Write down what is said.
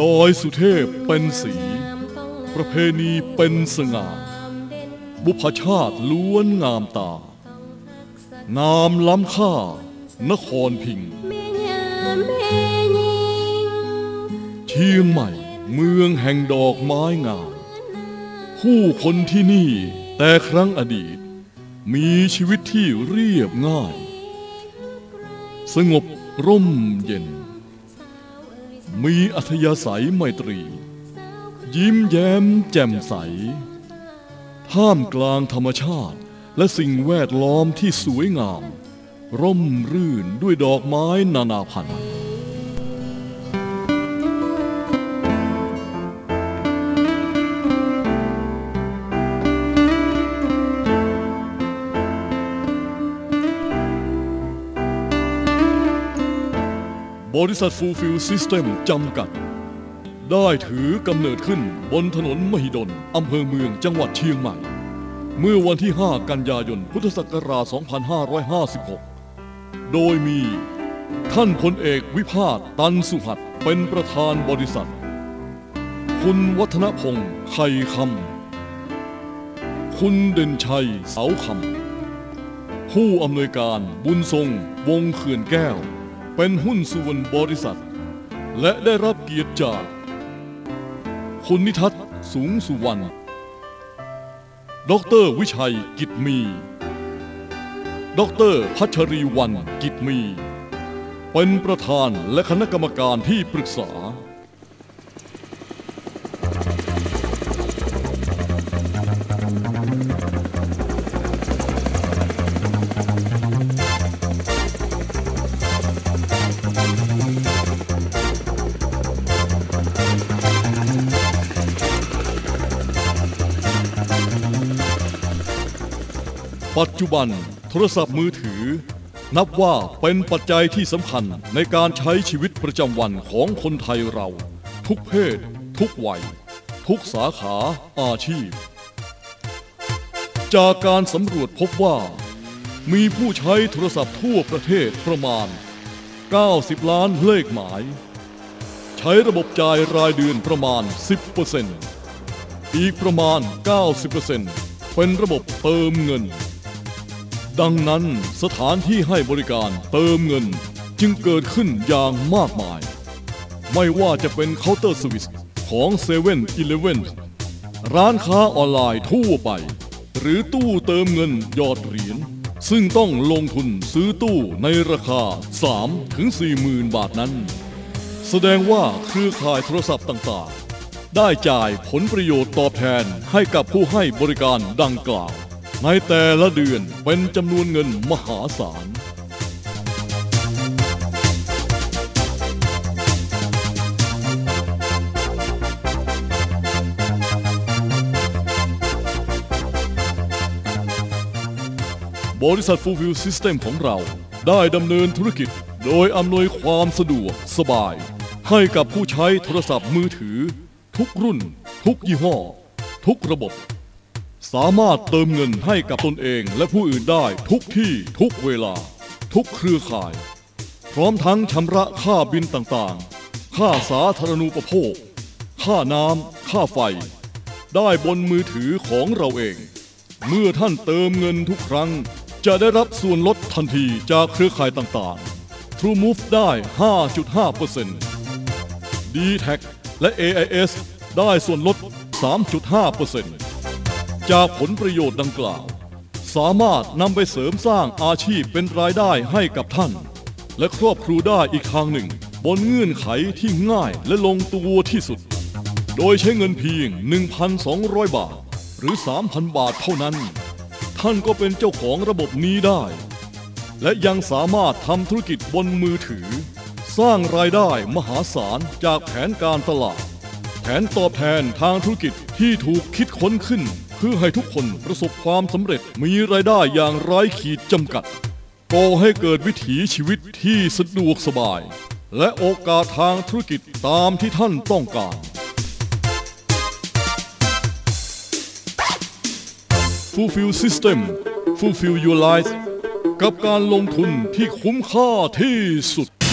ดอยสุเทพเป็นสี ประเพณีเป็นสง่า บุพชาติล้วนงามตา งามล้ำค่า นครพิงค์แม่ยามแม่ยิง เชียงใหม่เมืองแห่งดอกไม้งาม ผู้คนที่นี่แต่ครั้งอดีต มีชีวิตที่เรียบง่าย สงบร่มเย็น มีอัธยาศัยไมตรี ยิ้มแย้มแจ่มใส ท่ามกลางธรรมชาติและสิ่งแวดล้อมที่สวยงาม ร่มรื่นด้วยดอกไม้นานาพันธุ์ บริษัทฟูฟิลซิสเต็มจำกัด ได้ถือกำเนิดขึ้นบนถนนมหิดลอำเภอเมืองจังหวัดเชียงใหม่ เมื่อวันที่ 5 กันยายน พุทธศักราช 2556 โดยมีท่านพลเอกวิพาทตันสุหัสเป็นประธานบริษัท คุณวัฒนพงศ์ไข่คำ คุณเด่นชัยเสาคำ ผู้อำนวยการบุญทรงวงเขื่อนแก้ว เป็นหุ้นส่วนบริษัท และได้รับเกียรติจาก คุณนิทัศน์สูงสุวรรณดรวิชัยกิจมี ดรพัชรีวันกิจมี เป็นประธานและคณะกรรมการที่ปรึกษา ปัจจุบันโทรศัพท์มือถือ นับว่าเป็นปัจจัยที่สำคัญในการใช้ชีวิตประจำวันของคนไทยเรา ทุกเพศ ทุกวัย ทุกสาขาอาชีพ จากการสำรวจพบว่า มีผู้ใช้โทรศัพท์ทั่วประเทศประมาณ 90 ล้านเลขหมาย ใช้ระบบจ่ายรายเดือนประมาณ 10%อีกประมาณ 90%เป็นระบบเติมเงิน ดังนั้นสถานที่ให้บริการเติมเงินจึงเกิดขึ้นอย่างมากมาย ไม่ว่าจะเป็นเคาน์เตอร์สวิสของ7 e เ e ่ e อร้านค้าออนไลน์ทั่วไป หรือตู้เติมเงินหยอดเหรียญซึ่งต้องลงทุนซื้อตู้ในราคา 3 ถึง4หมื่นบาทนั้น แสดงว่าเครือข่ายโทรศัพท์ต่างๆ ได้จ่ายผลประโยชน์ตอบแทนให้กับผู้ให้บริการดังกล่าว ในแต่ละเดือนเป็นจำนวนเงินมหาศาล บริษัท Fulfill System ของเราได้ดำเนินธุรกิจโดยอำนวยความสะดวกสบาย ให้กับผู้ใช้โทรศัพท์มือถือ ทุกรุ่น ทุกยี่ห้อ ทุกระบบ สามารถเติมเงินให้กับตนเองและผู้อื่นได้ทุกที่ทุกเวลา ทุกเครือข่าย พร้อมทั้งชำระค่าบินต่างๆ ค่าสาธารณูปโภค ค่าน้ำค่าไฟ ได้บนมือถือของเราเอง เมื่อท่านเติมเงินทุกครั้ง จะได้รับส่วนลดทันทีจากเครือข่ายต่างๆ True Move ได้ 5.5% d t a c และ AIS ได้ส่วนลด 3.5% จากผลประโยชน์ดังกล่าว สามารถนำไปเสริมสร้างอาชีพเป็นรายได้ให้กับท่าน และครอบครัวได้อีกทางหนึ่ง บนเงื่อนไขที่ง่ายและลงตัวที่สุด โดยใช้เงินเพียง 1,200 บาท หรือ 3,000 บาทเท่านั้น ท่านก็เป็นเจ้าของระบบนี้ได้ และยังสามารถทำธุรกิจบนมือถือ สร้างรายได้มหาศาลจากแผนการตลาด แผนตอบแทนทางธุรกิจที่ถูกคิดค้นขึ้น พื่อให้ทุกคนประสบความสำเร็จมีรายได้อย่างไร้ขีดจำกัดก่อให้เกิดวิถีชีวิตที่สะดวกสบาย และโอกาสทางธุรกิจตามที่ท่านต้องการ Fulfill System Fulfill Your Life กับการลงทุนที่คุ้มค่าที่สุด